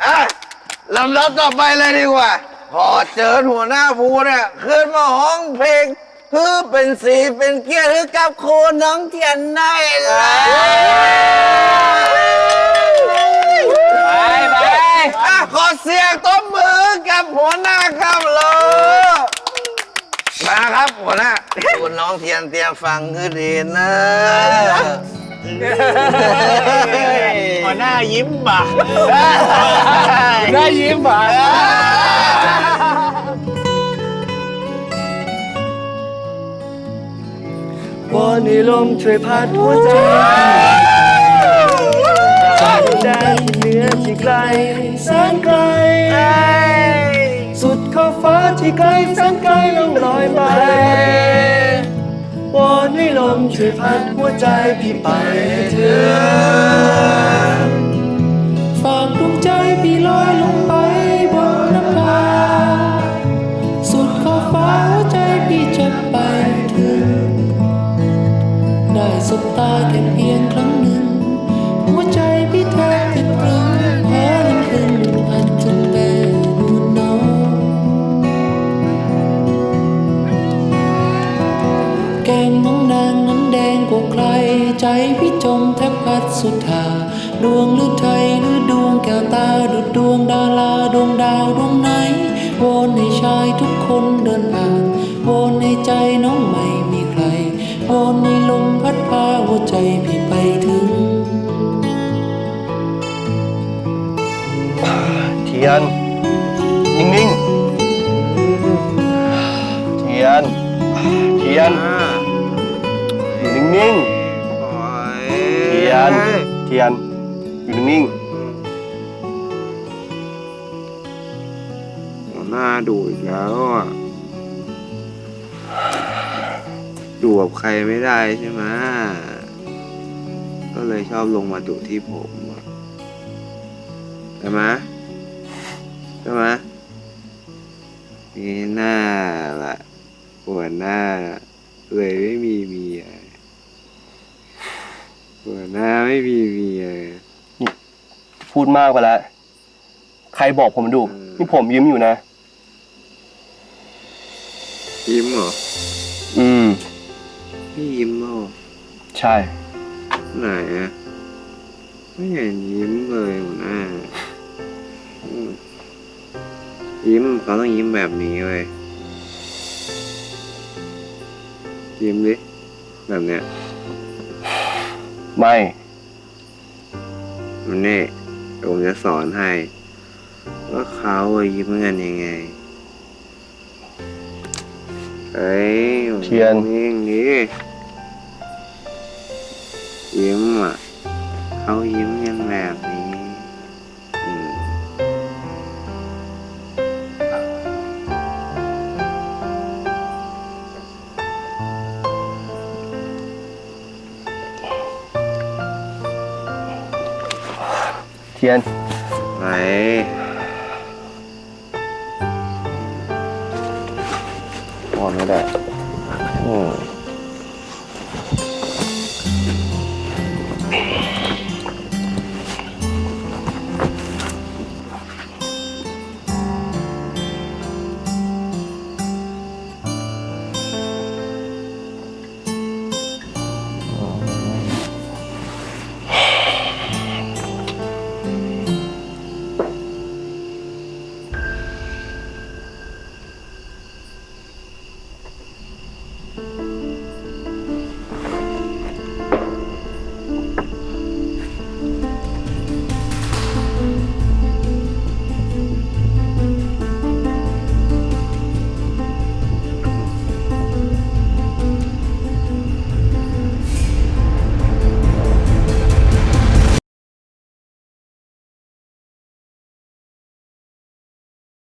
อะลำดับต่อไปเลยดีกว่าขอเชิญหัวหน้าภูเนี่ยขึ้นมาห้องเพลงเพื่อเป็นสีเป็นเกียรติให้กับครูน้องเทียนได้เลยไปไปอะขอเสียงต้มมือกับหัวหน้าครับเลยมาครับหัวหน้าคุณน้องเทียนเตรียมฟังคือดีนะหัวหน้า ยิ้มบ่ะได้ยิ้มบ่ะวอนให้ลมช่วยพัดหัวใจจากแดนที่เหนือที่ไกลแสนไกล สุดขอบฟ้าที่ไกลแสนไกลลองลอยไปวอนให้ลมช่วยพัดหัวใจพี่ไปเถิดฝ อยลงไปบนนภาสุดขอบฟ้าใจพี่จะไปถึง ได้สบตาแค่เพียงครั้งหนึ่ง หัวใจพี่แทบจะตรึงแพ้น้ำพึ่งอันจนแม่นูนน้องแก้มน้องนางนั้นแดงกว่าใคร ใจพี่จมแทบพัดสุดทา ดวงหรือไทยหรือดวงแก้วตาดุดดวงดาราดวงดาวดวงไหนวอนให้ชายทุกคนเดินผ่านวอนให้ใจน้องไม่มีใครวอนให้ลมพัดพาหัวใจพี่ไปถึง เทียน นิ่งๆ เทียน เทียนอยู่นิ่งๆ เทียน เทียน อยู่นิ่งหน้าดูอีกแล้วอะดูกับใครไม่ได้ใช่ไหมก็เลยชอบลงมาดูที่ผมใช่ไหมใช่ไหมนี่หน้าละหัวหน้า เลยไม่มีเมียหัวหน้าไม่มีเมีย พูดมากไปแล้ว ใครบอกผมดุอืมนี่ผมยิ้มอยู่นะ ยิ้มเหรอ อืมพี่ยิ้มเหรอใช่ ไหนอะไม่เห็นยิ้มเลยหัวหน้าอืมยิ้มเขาต้องยิ้มแบบนี้เว้ยยิ้มดิแบบเนี้ยไม่มันนี่ ผมจะสอนให้ ว่าเขาอะยิ้มกันยังไงเฮ้ยเทียนนิ่งดิยิ้มอะเขายิ้มกันแบบนี้ ทียน ไหนพอไม่ได้อืม